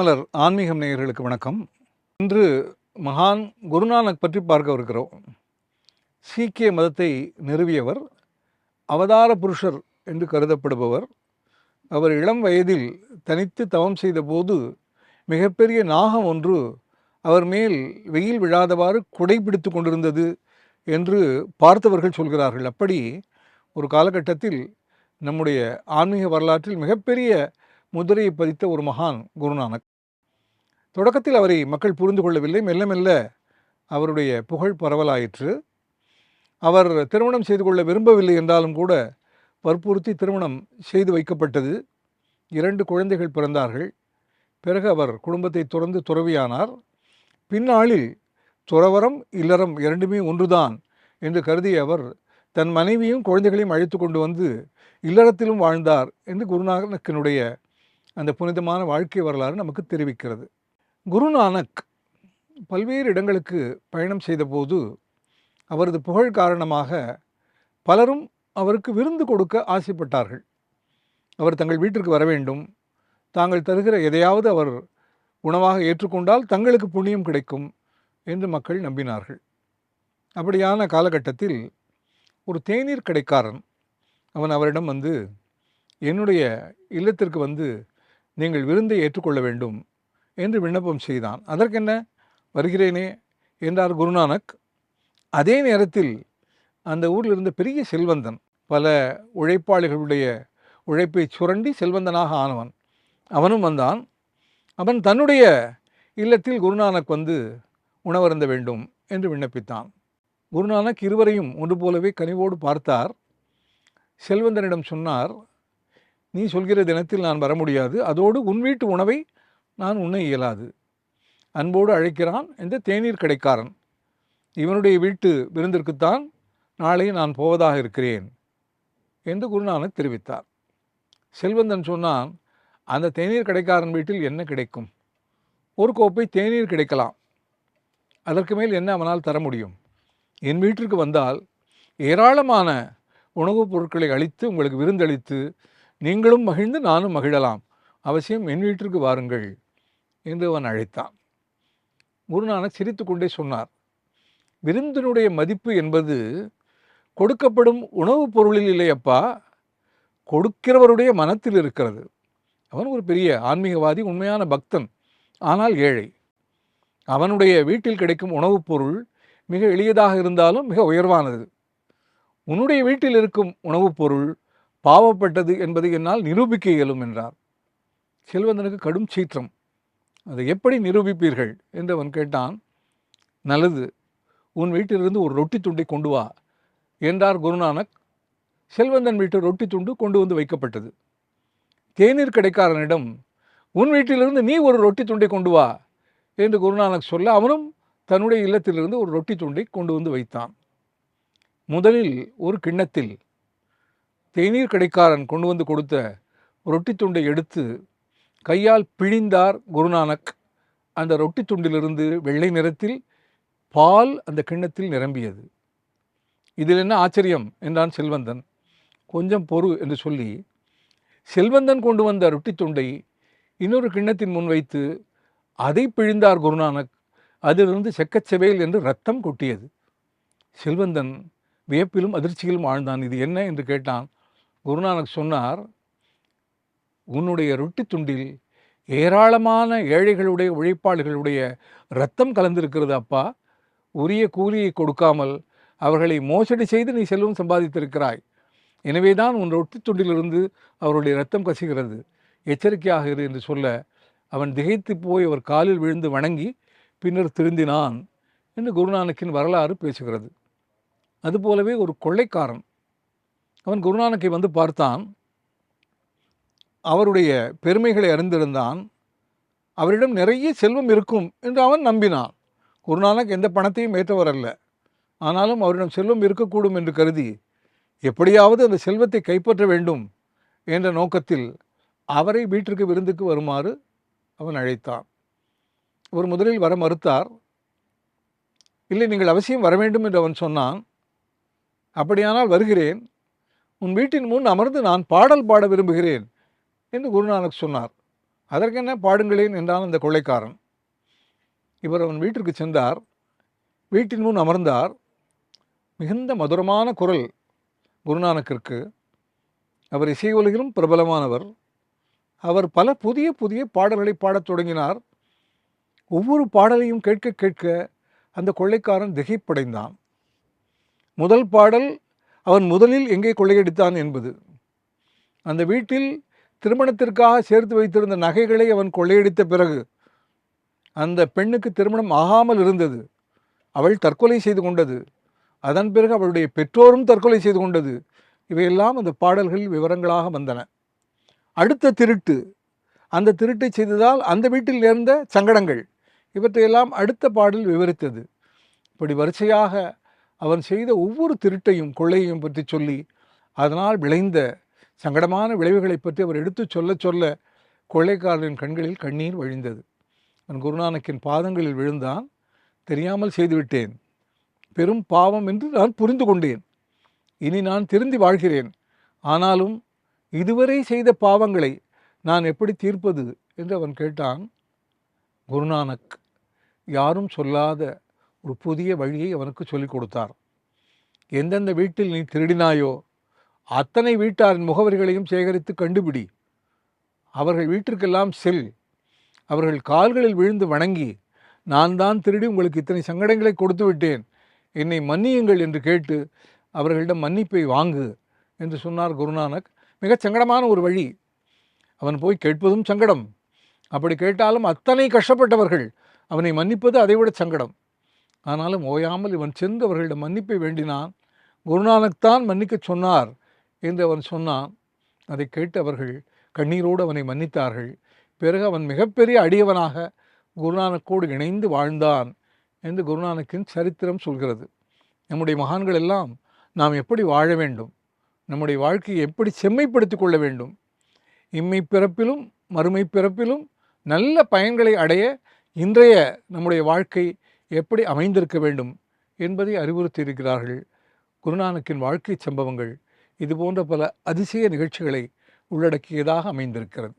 மாலைமலர் ஆன்மீகம் நேயர்களுக்கு வணக்கம். இன்று மகான் குருநானக் பற்றி பார்க்கவிருக்கிறோம் சீக்கிய மதத்தை நிறுவியவர் அவதார புருஷர் என்று கருதப்படுபவர். அவர் இளம் வயதில் தனித்து தவம் செய்தபோது மிகப்பெரிய நாகம் ஒன்று அவர் மேல் வெயில் விழாதவாறு குடைபிடித்து கொண்டிருந்தது என்று பார்த்தவர்கள் சொல்கிறார்கள். அப்படி ஒரு காலகட்டத்தில் நம்முடைய ஆன்மீக வரலாற்றில் மிகப்பெரிய முதிரையை பதித்த ஒரு மகான் குருநானக். தொடக்கத்தில் அவரை மக்கள் புரிந்து கொள்ளவில்லை. மெல்ல மெல்ல அவருடைய புகழ் பரவலாயிற்று. அவர் திருமணம் செய்து கொள்ள விரும்பவில்லை என்றாலும் கூட வற்புறுத்தி திருமணம் செய்து வைக்கப்பட்டது. இரண்டு குழந்தைகள் பிறந்தார்கள். பிறகு அவர் குடும்பத்தை துறந்து துறவியானார். பின்னாளில் துறவரம் இல்லறம் இரண்டுமே ஒன்றுதான் என்று கருதிய அவர் தன் மனைவியும் குழந்தைகளையும் அழைத்து கொண்டு வந்து இல்லறத்திலும் வாழ்ந்தார் என்று குருநானக்கினுடைய அந்த புனிதமான வாழ்க்கை வரலாறு நமக்கு தெரிவிக்கிறது. குருநானக் பல்வேறு இடங்களுக்கு பயணம் செய்தபோது அவரது புகழ் காரணமாக பலரும் அவருக்கு விருந்து கொடுக்க ஆசைப்பட்டார்கள். அவர் தங்கள் வீட்டிற்கு வர வேண்டும். தாங்கள் தருகிற எதையாவது அவர் உணவாக ஏற்றுக்கொண்டால் தங்களுக்கு புண்ணியம் கிடைக்கும் என்று மக்கள் நம்பினார்கள். அப்படியான காலகட்டத்தில் ஒரு தேநீர் கடைக்காரன் அவன் அவரிடம் வந்து என்னுடைய இல்லத்திற்கு வந்து நீங்கள் விருந்தை ஏற்றுக்கொள்ள வேண்டும். என்று விண்ணப்பம் செய்தான். அதற்கென்ன? வருகிறேனே என்றார் குருநானக். அதே நேரத்தில் அந்த ஊரில் இருந்த பெரிய செல்வந்தன் பல உழைப்பாளிகளுடைய உழைப்பை சுரண்டி செல்வந்தனாக ஆனவன் அவனும் வந்தான். அவன் தன்னுடைய இல்லத்தில் குருநானக் வந்து உணவருந்த வேண்டும் என்று விண்ணப்பித்தான். குருநானக் இருவரையும் ஒன்று போலவே கனிவோடு பார்த்தார். செல்வந்தனிடம் சொன்னார் நீ சொல்கிற தினத்தில் நான் வர முடியாது. அதோடு உன் வீட்டு உணவை நான் உண்ண இயலாது. அன்போடு அழைக்கிறான் இந்த தேநீர் கடைக்காரன். இவனுடைய வீட்டு விருந்திற்குத்தான் நாளை நான் போவதாக இருக்கிறேன் என்று குருநானக் தெரிவித்தார். செல்வந்தன் சொன்னான் அந்த தேநீர் கடைக்காரன் வீட்டில் என்ன கிடைக்கும்? ஒரு கோப்பை தேநீர் கிடைக்கலாம். அதற்கு மேல் என்ன அவனால் தர முடியும்? என் வீட்டிற்கு வந்தால் ஏராளமான உணவுப் பொருட்களை அளித்து உங்களுக்கு விருந்தளித்து நீங்களும் மகிழ்ந்து நானும் மகிழலாம். அவசியம் என் வீட்டிற்கு வாருங்கள். என்று அவன் அழைத்தான். குருநானக் சிரித்து கொண்டே சொன்னார் விருந்தினுடைய மதிப்பு என்பது கொடுக்கப்படும் உணவுப் பொருளில் இல்லையப்பா. கொடுக்கிறவருடைய மனத்தில் இருக்கிறது. அவன் ஒரு பெரிய ஆன்மீகவாதி உண்மையான பக்தன் ஆனால் ஏழை. அவனுடைய வீட்டில் கிடைக்கும் உணவுப் பொருள் மிக எளியதாக இருந்தாலும் மிக உயர்வானது. உன்னுடைய வீட்டில் இருக்கும் உணவுப் பொருள் பாவப்பட்டது என்பதை என்னால் நிரூபிக்க இயலும் என்றார். செல்வந்தனுக்கு கடும் சீற்றம். அதை எப்படி நிரூபிப்பீர்கள்? என்று அவன் கேட்டான் நல்லது உன் வீட்டிலிருந்து ஒரு ரொட்டி துண்டை கொண்டு வா என்றார் குருநானக். செல்வந்தன் வீட்டு ரொட்டி துண்டு கொண்டு வந்து வைக்கப்பட்டது. தேநீர் கடைக்காரனிடம் உன் வீட்டிலிருந்து நீ ஒரு ரொட்டி துண்டை கொண்டு வா என்று குருநானக் சொல்ல அவனும் தன்னுடைய இல்லத்திலிருந்து ஒரு ரொட்டி துண்டை கொண்டு வந்து வைத்தான். முதலில் ஒரு கிண்ணத்தில் தேநீர் கடைக்காரன் கொண்டு வந்து கொடுத்த ரொட்டி துண்டை எடுத்து கையால் பிழிந்தார் குருநானக். அந்த ரொட்டி துண்டிலிருந்து வெள்ளை நிறத்தில் பால் அந்த கிண்ணத்தில் நிரம்பியது. இதில் என்ன ஆச்சரியம் என்றான் செல்வந்தன். கொஞ்சம் பொறு என்று சொல்லி செல்வந்தன் கொண்டு வந்த ரொட்டி துண்டை இன்னொரு கிண்ணத்தின் முன் வைத்து அதை பிழிந்தார் குருநானக். அதிலிருந்து செக்கச்செவையில் என்று ரத்தம் கொட்டியது. செல்வந்தன் வியப்பிலும் அதிர்ச்சியிலும் ஆழ்ந்தான். இது என்ன? என்று கேட்டான். குருநானக் சொன்னார் உன்னுடைய ரொட்டி துண்டில் ஏராளமான ஏழைகளுடைய உழைப்பாளிகளுடைய ரத்தம் கலந்திருக்கிறது அப்பா. உரிய கூலியை கொடுக்காமல் அவர்களை மோசடி செய்து நீ செல்வம் சம்பாதித்திருக்கிறாய். எனவே தான் உன் ரொட்டி துண்டிலிருந்து அவருடைய ரத்தம் கசிகிறது. எச்சரிக்கையாக இரு என்று சொல்ல அவன் திகைத்து போய் அவர் காலில் விழுந்து வணங்கி பின்னர் திருந்தினான் என்று குருநானக்கின் வரலாறு பேசுகிறது. அதுபோலவே ஒரு கொள்ளைக்காரன். அவன் குருநானக்கை வந்து பார்த்தான். அவருடைய பெருமைகளை அறிந்திருந்தான். அவரிடம் நிறைய செல்வம் இருக்கும் என்று அவன் நம்பினான். குருநானக் எந்த பணத்தையும் ஏற்றவர் அல்ல ஆனாலும் அவரிடம் செல்வம் இருக்கக்கூடும் என்று கருதி எப்படியாவது அந்த செல்வத்தை கைப்பற்ற வேண்டும் என்ற நோக்கத்தில் அவரை வீட்டிற்கு விருந்துக்கு வருமாறு அவன் அழைத்தான். அவர் முதலில் வர மறுத்தார் இல்லை நீங்கள் அவசியம் வர வேண்டும் என்று அவன் சொன்னான். அப்படியானால் வருகிறேன். உன் வீட்டின் முன் அமர்ந்து நான் பாடல் பாட விரும்புகிறேன். என்று குருநானக் சொன்னார். அதற்கென்ன பாடுங்களேன் என்றான் அந்த கொள்ளைக்காரன். இவர் அவன் வீட்டிற்கு சென்றார். வீட்டின் முன் அமர்ந்தார். மிகுந்த மதுரமான குரல் குருநானக்கிற்கு. அவர் இசை உலகிலும் பிரபலமானவர். அவர் பல புதிய புதிய பாடல்களை பாடத் தொடங்கினார். ஒவ்வொரு பாடலையும் கேட்க கேட்க அந்த கொள்ளைக்காரன் திகைப்படைந்தான். முதல் பாடல் அவன் முதலில் எங்கே கொள்ளையடித்தான் என்பது. அந்த வீட்டில் திருமணத்திற்காக சேர்த்து வைத்திருந்த நகைகளை அவன் கொள்ளையடித்த பிறகு அந்த பெண்ணுக்கு திருமணம் ஆகாமல் இருந்தது. அவள் தற்கொலை செய்து கொண்டது. அதன் பிறகு அவளுடைய பெற்றோரும் தற்கொலை செய்து கொண்டது. இவையெல்லாம் அந்த பாடல்களில் விவரங்களாக வந்தன. அடுத்த திருட்டு. அந்த திருட்டை செய்ததால் அந்த வீட்டில் நேர்ந்த சங்கடங்கள். இவற்றையெல்லாம் அடுத்த பாடல் விவரித்தது. இப்படி வரிசையாக அவன் செய்த ஒவ்வொரு திருட்டையும் கொள்ளையையும் பற்றி சொல்லி அதனால் விளைந்த சங்கடமான விளைவுகளை பற்றி அவர் எடுத்துச் சொல்ல சொல்ல கொள்ளைக்காரரின் கண்களில் கண்ணீர் வழிந்தது. அவன் குருநானக்கின் பாதங்களில் விழுந்தான். தெரியாமல் செய்துவிட்டேன். பெரும் பாவம் என்று நான் புரிந்து கொண்டேன். இனி நான் திருந்தி வாழ்கிறேன். ஆனாலும் இதுவரை செய்த பாவங்களை நான் எப்படி தீர்ப்பது? என்று அவன் கேட்டான். குருநானக் யாரும் சொல்லாத ஒரு புதிய வழியை அவனுக்கு சொல்லிக் கொடுத்தார். எந்தெந்த வீட்டில் நீ திருடினாயோ அத்தனை வீட்டாரின் முகவரிகளையும் சேகரித்து கண்டுபிடி. அவர்கள் வீட்டிற்கெல்லாம் செல். அவர்கள் கால்களில் விழுந்து வணங்கி நான் தான் திருடி உங்களுக்கு இத்தனை சங்கடங்களை கொடுத்து விட்டேன். என்னை மன்னியுங்கள் என்று கேட்டு அவர்களிடம் மன்னிப்பை வாங்கு என்று சொன்னார் குருநானக். மிகச் சங்கடமான ஒரு வழி. அவன் போய் கேட்பதும் சங்கடம். அப்படி கேட்டாலும் அத்தனை கஷ்டப்பட்டவர்கள் அவனை மன்னிப்பது அதைவிட சங்கடம். ஆனாலும் ஓயாமல் இவன் சென்று அவர்களிடம் மன்னிப்பை வேண்டினான். குருநானக் தான் மன்னிக்கச் சொன்னார். என்று அவன் சொன்னான் அதை கேட்டு அவர்கள் கண்ணீரோடு அவனை மன்னித்தார்கள். பிறகு அவன் மிகப்பெரிய அடியவனாக குருநானக்கோடு இணைந்து வாழ்ந்தான் என்று குருநானக்கின் சரித்திரம் சொல்கிறது. நம்முடைய மகான்கள் எல்லாம் நாம் எப்படி வாழ வேண்டும்? நம்முடைய வாழ்க்கையை எப்படி செம்மைப்படுத்திக் கொள்ள வேண்டும்? இம்மை பிறப்பிலும் மறுமை பிறப்பிலும் நல்ல பயன்களை அடைய இன்றைய நம்முடைய வாழ்க்கை எப்படி அமைந்திருக்க வேண்டும் என்பதை அறிவுறுத்தியிருக்கிறார்கள் குருநானக்கின் வாழ்க்கை சம்பவங்கள். இதுபோன்ற பல அதிசய நிகழ்ச்சிகளை உள்ளடக்கியதாக அமைந்திருக்கிறது.